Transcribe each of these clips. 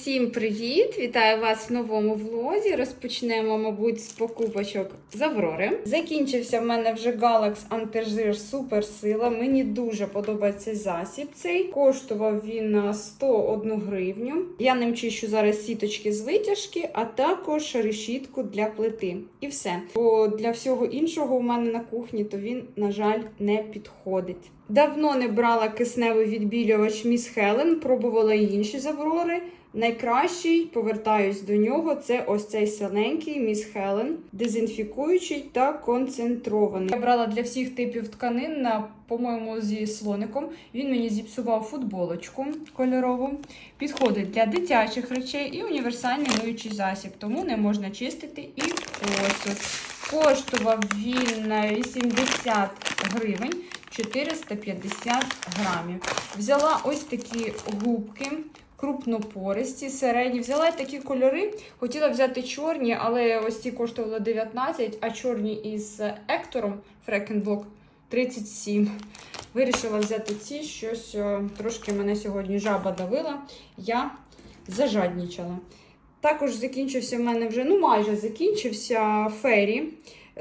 Усім привіт! Вітаю вас в новому влозі. Розпочнемо, мабуть, з покупочок з Аврори. Закінчився в мене вже Galax Антижир Суперсила. Мені дуже подобається засіб цей. Коштував він на 101 гривню. Я ним чищу зараз сіточки з витяжки, а також решітку для плити. І все. Бо для всього іншого у мене на кухні, то він, на жаль, не підходить. Давно не брала кисневий відбілювач Міс Хелен, пробувала інші з Аврори. Найкращий, повертаюсь до нього, це ось цей синенький Міс Хелен, дезінфікуючий та концентрований. Я брала для всіх типів тканин, по-моєму, зі слоником. Він мені зіпсував футболочку кольорову. Підходить для дитячих речей і універсальний миючий засіб, тому не можна чистити і посуд. Коштував він на 80 гривень. 450 грамів. Взяла ось такі губки, крупнопористі, середні. Взяла такі кольори. Хотіла взяти чорні, але ось ці коштували 19, а чорні із Ектором Фрекенблок 37. Вирішила взяти ці, щось трошки мене сьогодні жаба давила. Я зажаднічала. Також закінчився в мене вже, ну майже закінчився фері.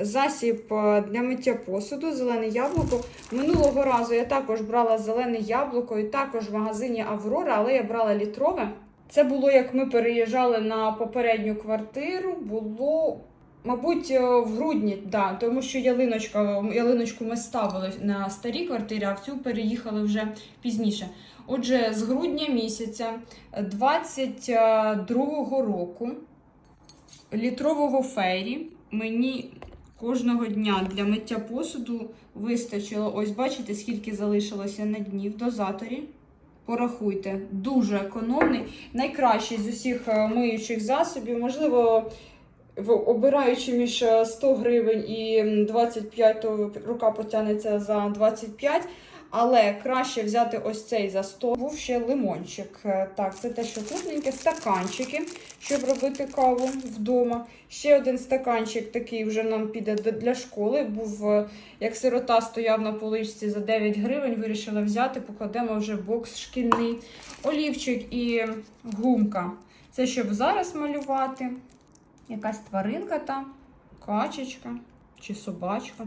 Засіб е, для миття посуду, зелене яблуко. Минулого разу я також брала зелене яблуко і також в магазині Аврора, але я брала літрове. Це було як ми переїжджали на попередню квартиру. Було, мабуть, е, в грудні, да, тому що ялиночка, ялиночку ми ставили на старій квартирі, а в цю переїхали вже пізніше. Отже, з грудня місяця 22-го року літрового фейрі мені кожного дня для миття посуду вистачило. Ось бачите, скільки залишилося на дні в дозаторі. Порахуйте, дуже економний. Найкращий з усіх е, миючих засобів. Можливо, обираючи між е, 100 гривень і 25, то рука потягнеться за 25. Але краще взяти ось цей за 100. Був ще лимончик. Е, Так, це те, що крупненьке. Стаканчики, щоб робити каву вдома. Ще один стаканчик такий вже нам піде для школи. Був е, як сирота стояв на поличці за 9 гривень. Вирішила взяти, покладемо вже бокс шкільний. Олівчик і гумка. Це щоб зараз малювати. Якась тваринка там, качечка чи собачка.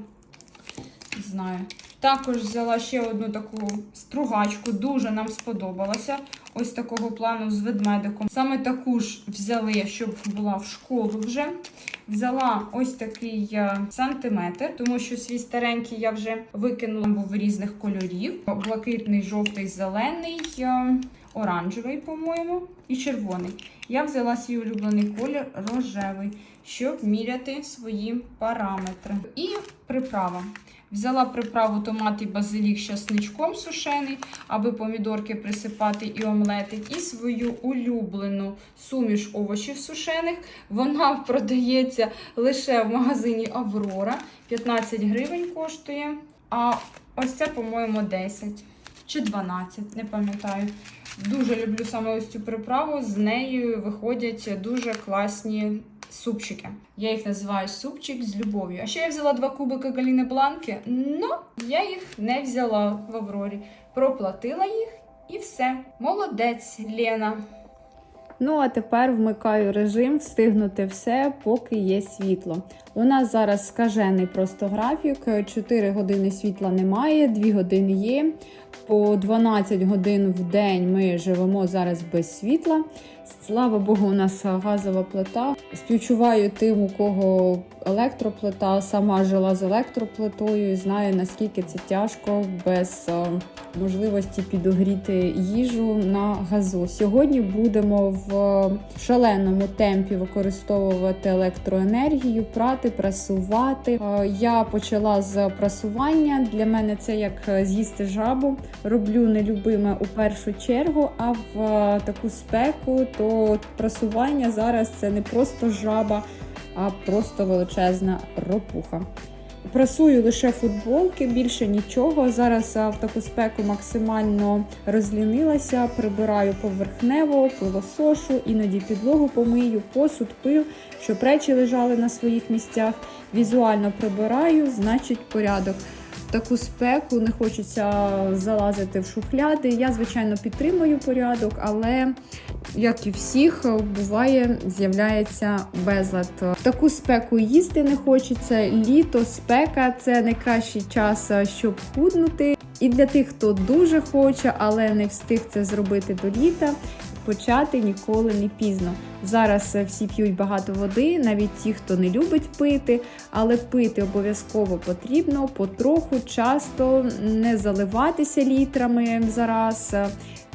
Не знаю. Також взяла ще одну таку стругачку, дуже нам сподобалася. Ось такого плану з ведмедиком. Саме таку ж взяли, щоб була в школу вже. Взяла ось такий е, сантиметр, тому що свій старенький я вже викинула, був різних кольорів: блакитний, жовтий, зелений, е, оранжевий, по-моєму, і червоний. Я взяла свій улюблений колір рожевий, щоб міряти свої параметри. І приправа. Взяла приправу томат і базилік з часничком сушений, аби помідорки присипати і омлетик. І свою улюблену суміш овочів сушених. Вона продається лише в магазині Аврора. 15 гривень коштує. А ось це, по-моєму, 10 чи 12, не пам'ятаю. Дуже люблю саме ось цю приправу. З нею виходять дуже класні супчики. Я їх називаю супчик з любов'ю. А ще я взяла два кубики Галіни Бланки, але я їх не взяла в Аврорі. Проплатила їх і все. Молодець, Лена. Ну, а тепер вмикаю режим встигнути все, поки є світло. У нас зараз скажений просто графік. 4 години світла немає, 2 години є. По 12 годин в день ми живемо зараз без світла. Слава Богу, у нас газова плита. Співчуваю тим, у кого електроплита, сама жила з електроплитою і знаю, наскільки це тяжко без е, можливості підогріти їжу на газу. Сьогодні будемо в шаленому темпі використовувати електроенергію, прати, прасувати. пресувати. Я почала з прасування. Для мене це як е, з'їсти жабу. Роблю нелюбиме у першу чергу, а в е, таку спеку то прасування зараз це не просто жаба, а просто величезна ропуха. Прасую лише футболки, більше нічого. Зараз в таку спеку максимально розлінилася, прибираю поверхнево, пилосошу, іноді підлогу помию, посуд, пив, щоб речі лежали на своїх місцях. Візуально прибираю, значить порядок. Таку спеку не хочеться залазити в шухляди. Я, звичайно, підтримую порядок, але як і всіх, буває, з'являється безлад. В таку спеку їсти не хочеться. Літо, спека це найкращий час, щоб худнути. І для тих, хто дуже хоче, але не встиг це зробити до літа. Почати ніколи не пізно. Зараз е, всі п'ють багато води, навіть ті, хто не любить пити, але пити обов'язково потрібно потроху, часто не заливатися літрами зараз. Е,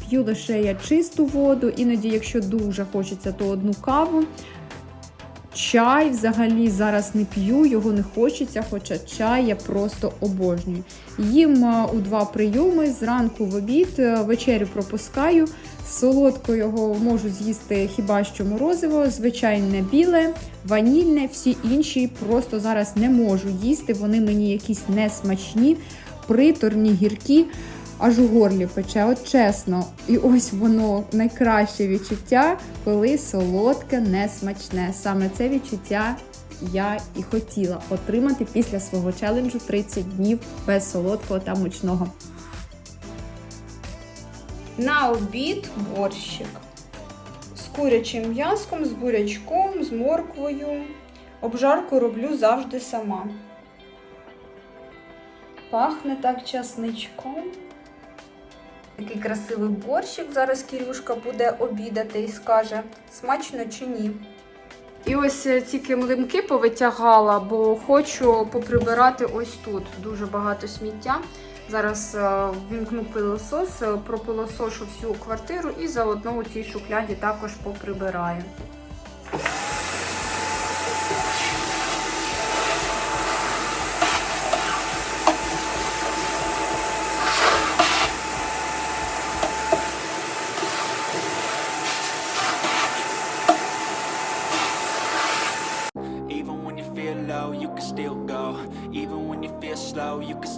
П'ю лише я чисту воду, іноді, якщо дуже хочеться, то одну каву. Чай взагалі зараз не п'ю, його не хочеться, хоча чай я просто обожнюю. Їм е, у два прийоми зранку в обід, вечерю пропускаю. Солодко його можу з'їсти хіба що морозиво, звичайне біле, ванільне, всі інші просто зараз не можу їсти. Вони мені якісь несмачні, приторні, гіркі. Аж у горлі пече, от чесно. І ось воно найкраще відчуття, коли солодке не смачне. Саме це відчуття я і хотіла отримати після свого челенджу 30 днів без солодкого та мучного. На обід борщик. З курячим м'яском, з бурячком, з морквою. Обжарку роблю завжди сама. Пахне так часничком. Який красивий борщик. Зараз Кірюшка буде обідати і скаже, смачно чи ні. І ось е, ці килимки повитягала, бо хочу поприбирати ось тут. Дуже багато сміття. Зараз е, вімкну пилосос, е, пропилосошу всю квартиру і заодно у цій шухляді також поприбираю.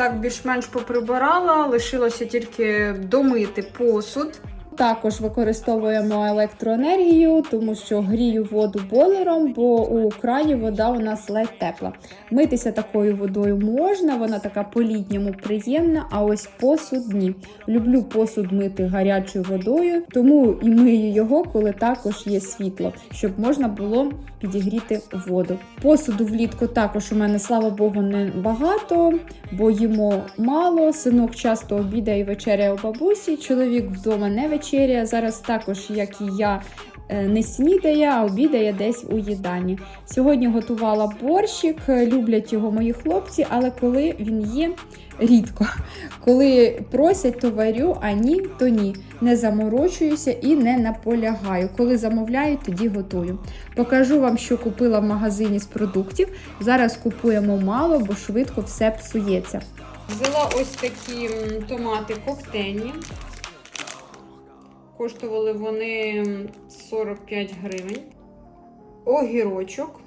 так більш-менш поприбирала, лишилося тільки домити посуд. Також використовуємо електроенергію, тому що грію воду бойлером, бо у крані вода у нас ледь тепла. Митися такою водою можна, вона така по-літньому приємна, а ось посуд ні. Люблю посуд мити гарячою водою, тому і мию його, коли також є світло, щоб можна було підігріти воду. Посуду влітку також у мене, слава Богу, не багато, бо їмо мало. Синок часто обідає і вечеряє у бабусі. Чоловік вдома не вечеряє. Зараз також, як і я, е, не снідає, а обідає десь у їдальні. Сьогодні готувала борщик, е, люблять його мої хлопці, але коли він є, рідко. Коли просять, то варю, а ні, то ні. Не заморочуюся і не наполягаю. Коли замовляють, тоді готую. Покажу вам, що купила в магазині з продуктів. Зараз купуємо мало, бо швидко все псується. Взяла ось такі томати коктейльні. Коштували вони 45 гривень. Огірочок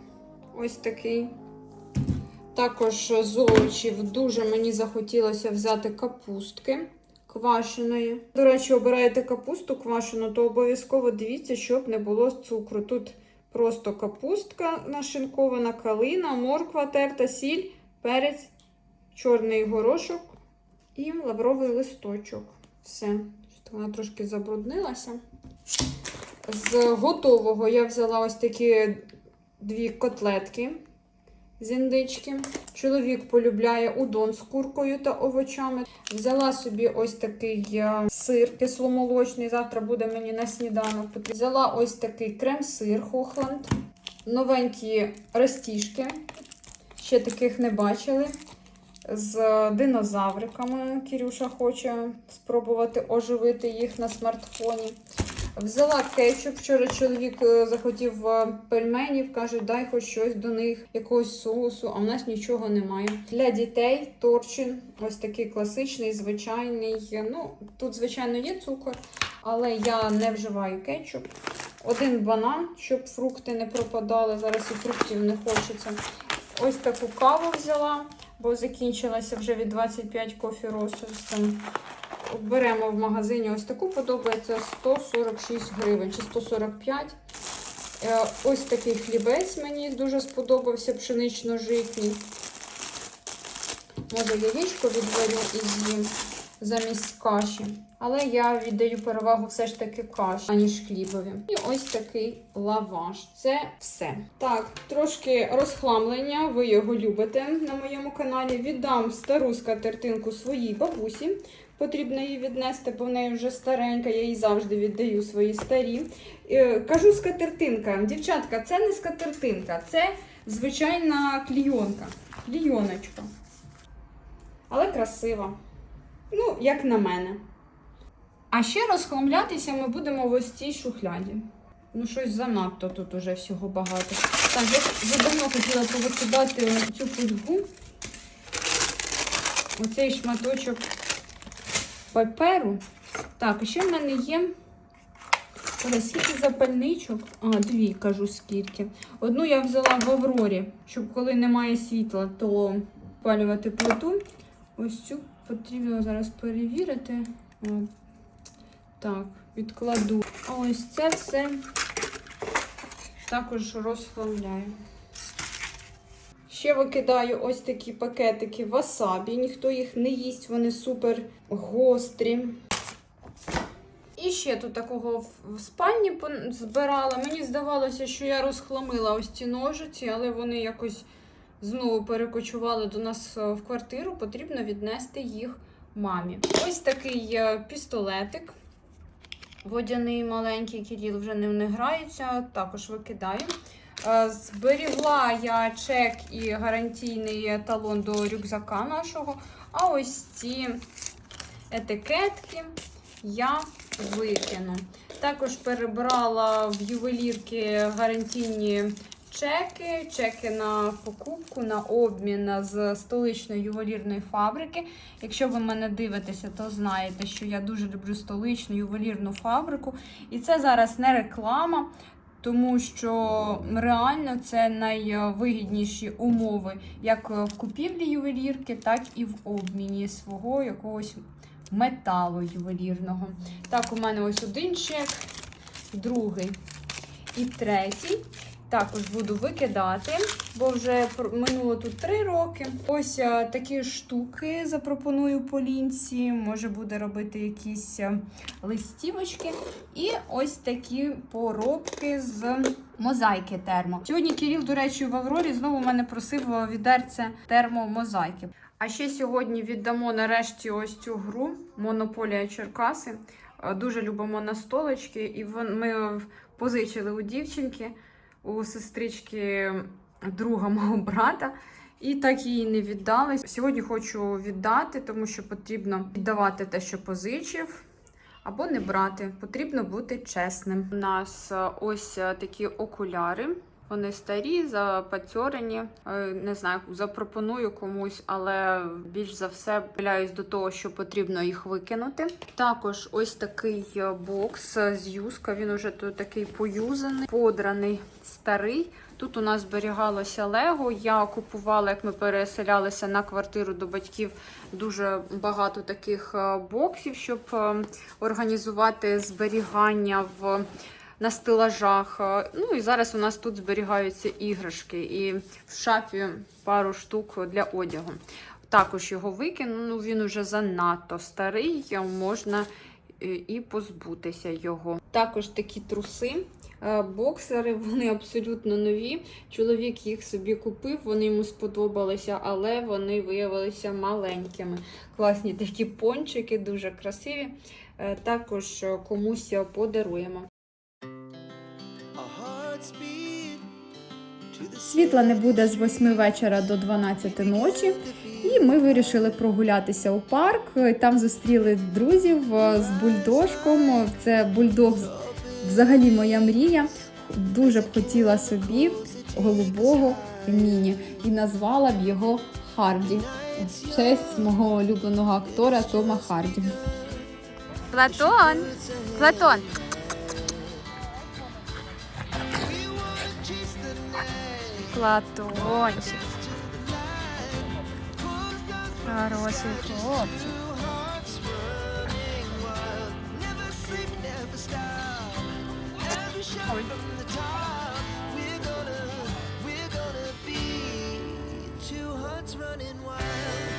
ось такий. Також з овочів дуже мені захотілося взяти капустки квашеної. До речі, обираєте капусту квашену, то обов'язково дивіться, щоб не було цукру. Тут Просто капустка нашинкована, калина, морква, терта, сіль, перець, чорний горошок і лавровий листочок. Все. Вона трошки забруднилася. З готового я взяла ось такі дві котлетки з індички. Чоловік полюбляє удон з куркою та овочами. Взяла собі ось такий е, сир кисломолочний. Завтра буде мені на сніданок. Взяла ось такий крем-сир Хохланд. Новенькі ростіжки. Ще таких не бачили. З динозавриками Кірюша хоче спробувати оживити їх на смартфоні. Взяла кетчуп. Вчора чоловік е, захотів е, пельменів, каже, дай хоч щось до них, якогось соусу, а в нас нічого немає. Для дітей торчин, ось такий класичний, звичайний. Ну, тут, звичайно, є цукор, але я не вживаю кетчуп. Один банан, щоб фрукти не пропадали. Зараз і фруктів не хочеться. Ось таку каву взяла, бо закінчилася вже від 25 кофі Там беремо в магазині ось таку, подобається 146 гривень чи 145. Е, Ось такий хлібець мені дуже сподобався, пшенично-житній. Може, яєчко відварю і з'їм замість каші. Але я віддаю перевагу все ж таки каші, аніж хлібові. І ось такий лаваш. Це все. Так, трошки розхламлення, ви його любите на моєму каналі. Віддам стару скатертинку своїй бабусі. Потрібно її віднести, бо в неї вже старенька, я їй завжди віддаю свої старі. Е, Кажу скатертинка. Дівчатка, це не скатертинка, це звичайна клійонка. Клійоночка. Але красива. Ну, як на мене. А ще розхламлятися ми будемо в ось цій шухляді. Ну, щось занадто тут уже всього багато. Так, я вже давно хотіла повикидати цю фольгу. Оцей шматочок паперу. Так, і ще в мене є. Скільки запальничок? А, дві, кажу скільки. Одну я взяла в Аврорі, щоб коли немає світла, то палювати плиту. Ось цю потрібно зараз перевірити. О, Так, відкладу. Ось це все також розслабляю. Ще викидаю ось такі пакетики васабі. Ніхто їх не їсть, вони супер гострі. І ще тут такого в спальні збирала. Мені здавалося, що я розхламила ось ці ножиці, але вони якось знову перекочували до нас е, в квартиру. Потрібно віднести їх мамі. Ось такий е, пістолетик. Водяний маленький Кіріл вже ним не грається, також викидаю. Е, Зберігла я чек і гарантійний талон до рюкзака нашого. А ось ці етикетки я викину. Також перебрала в ювелірки гарантійні чеки, чеки на покупку, на обмін з столичної ювелірної фабрики. Якщо ви мене дивитеся, то знаєте, що я дуже люблю столичну ювелірну фабрику. І це зараз не реклама. Тому що реально це найвигідніші умови як в купівлі ювелірки, так і в обміні свого якогось металу ювелірного. Так, у мене ось один чек, другий і третій. Також буду викидати, бо вже минуло тут 3 роки. Ось такі штуки запропоную Полінці. Може буде робити якісь листівочки. І ось такі поробки з мозаїки термо. Сьогодні Кирил, до речі, в Аврорі знову мене просив відерце термомозаїки. А ще сьогодні віддамо нарешті ось цю гру Монополія Черкаси. Е, Дуже любимо настолочки, і ми позичили у дівчинки, у сестрички друга мого брата. І так її не віддали. Сьогодні хочу віддати, тому що потрібно віддавати те, що позичив, або не брати. Потрібно бути чесним. У нас е, ось е, такі окуляри. Вони старі, запацьорені. Е, Не знаю, запропоную комусь, але більш за все пиляюсь до того, що потрібно їх викинути. Також ось такий е, бокс з юзка. Він уже тут такий поюзаний, подраний, старий. Тут у нас зберігалося Лего. Я купувала, як ми переселялися на квартиру до батьків, дуже багато таких е, боксів, щоб е, організувати зберігання в на стелажах. Е, Ну і зараз у нас тут зберігаються іграшки, і в шафі пару штук для одягу. Також його викину, ну він уже занадто старий, можна е, і позбутися його. Також такі труси. е, Боксери, вони абсолютно нові. Чоловік їх собі купив, вони йому сподобалися, але вони виявилися маленькими. Класні такі пончики, дуже красиві. Також комусь подаруємо. Світла не буде з 8 вечора до 12 ночі. І ми вирішили прогулятися у парк. Там зустріли друзів е, з бульдожком. Це бульдог взагалі моя мрія. Дуже б хотіла собі голубого міні і назвала б його Харді. В честь мого улюбленого актора Тома Харді. Платон! Платон! Платончик. Хороший хлопчик. Ой. Two hearts running wild.